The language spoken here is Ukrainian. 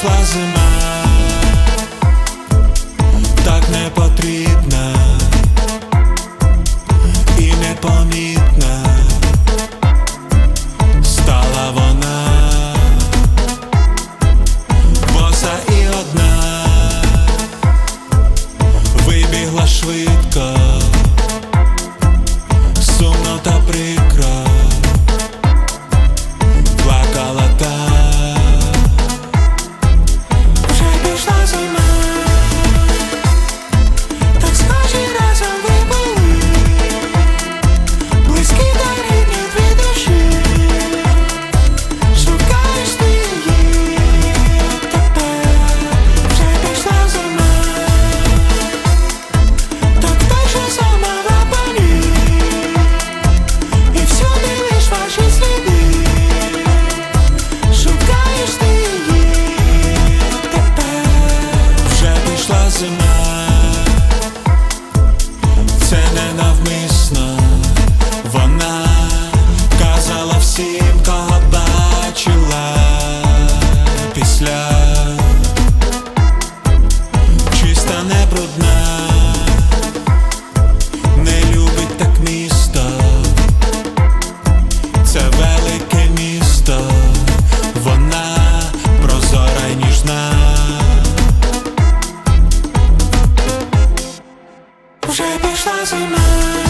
прийшла зима. зима, це ненавмисно вона казала всім, кого бачила після. wyszła zima